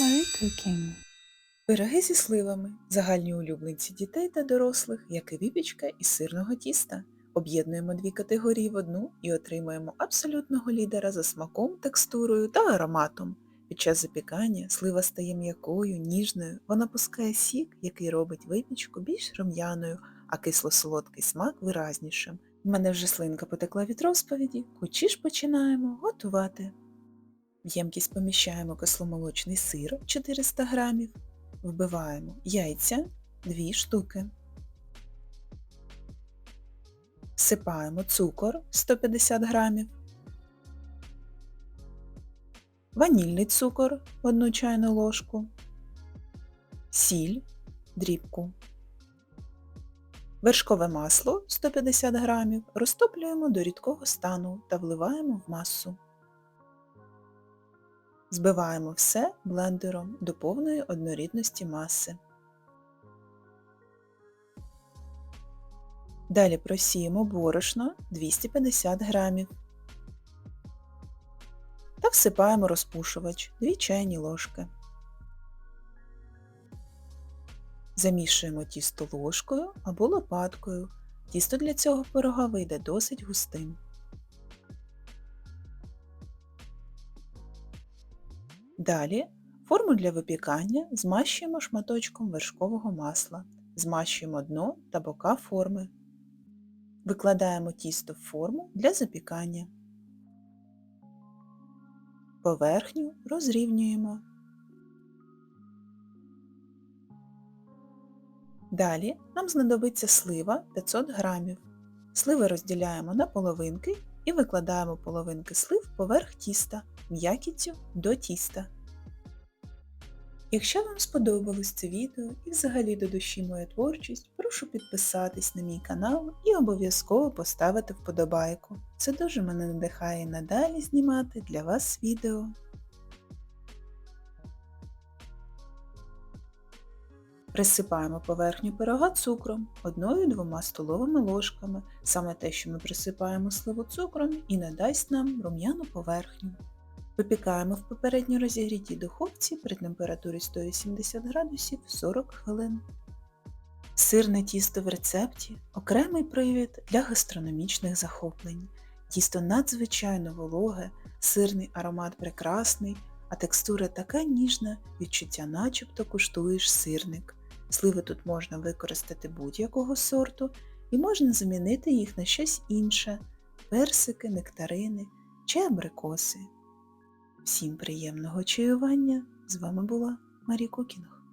Marie Cooking. Пироги зі сливами загальні улюбленці дітей та дорослих, як і випічка із сирного тіста. Об'єднуємо дві категорії в одну і отримуємо абсолютного лідера за смаком, текстурою та ароматом. Під час запікання слива стає м'якою, ніжною, вона пускає сік, який робить випічку більш рум'яною, а кисло-солодкий смак виразнішим. В мене вже слинка потекла від розповіді, кучі ж починаємо готувати. В ємкість поміщаємо кисломолочний сир 400 грамів, вбиваємо яйця 2 штуки. Всипаємо цукор 150 грамів, ванільний цукор 1 чайну ложку, сіль дрібку, вершкове масло 150 грамів. Розтоплюємо до рідкого стану та вливаємо в масу. Збиваємо все блендером до повної однорідності маси. Далі просіємо борошно 250 грамів та всипаємо розпушувач 2 чайні ложки. Замішуємо тісто ложкою або лопаткою. Тісто для цього пирога вийде досить густим. Далі форму для випікання змащуємо шматочком вершкового масла, змащуємо дно та бока форми. Викладаємо тісто в форму для запікання. Поверхню розрівнюємо. Далі нам знадобиться слива 500 грамів. Сливи розділяємо на половинки і викладаємо половинки слив поверх тіста, м'якіттю до тіста. Якщо вам сподобалось це відео і взагалі до душі моя творчість, прошу підписатись на мій канал і обов'язково поставити вподобайку. Це дуже мене надихає надалі знімати для вас відео. Присипаємо поверхню пирога цукром 1-2 столовими ложками. Саме те, що ми присипаємо сливу цукром і надасть нам рум'яну поверхню. Випікаємо в попередньо розігрітій духовці при температурі 180 градусів 40 хвилин. Сирне тісто в рецепті окремий привід для гастрономічних захоплень. Тісто надзвичайно вологе, сирний аромат прекрасний, а текстура така ніжна, відчуття начебто куштуєш сирник. Сливи тут можна використати будь-якого сорту і можна замінити їх на щось інше персики, нектарини чи абрикоси. Всім приємного чаювання! З вами була Марі Кукінг.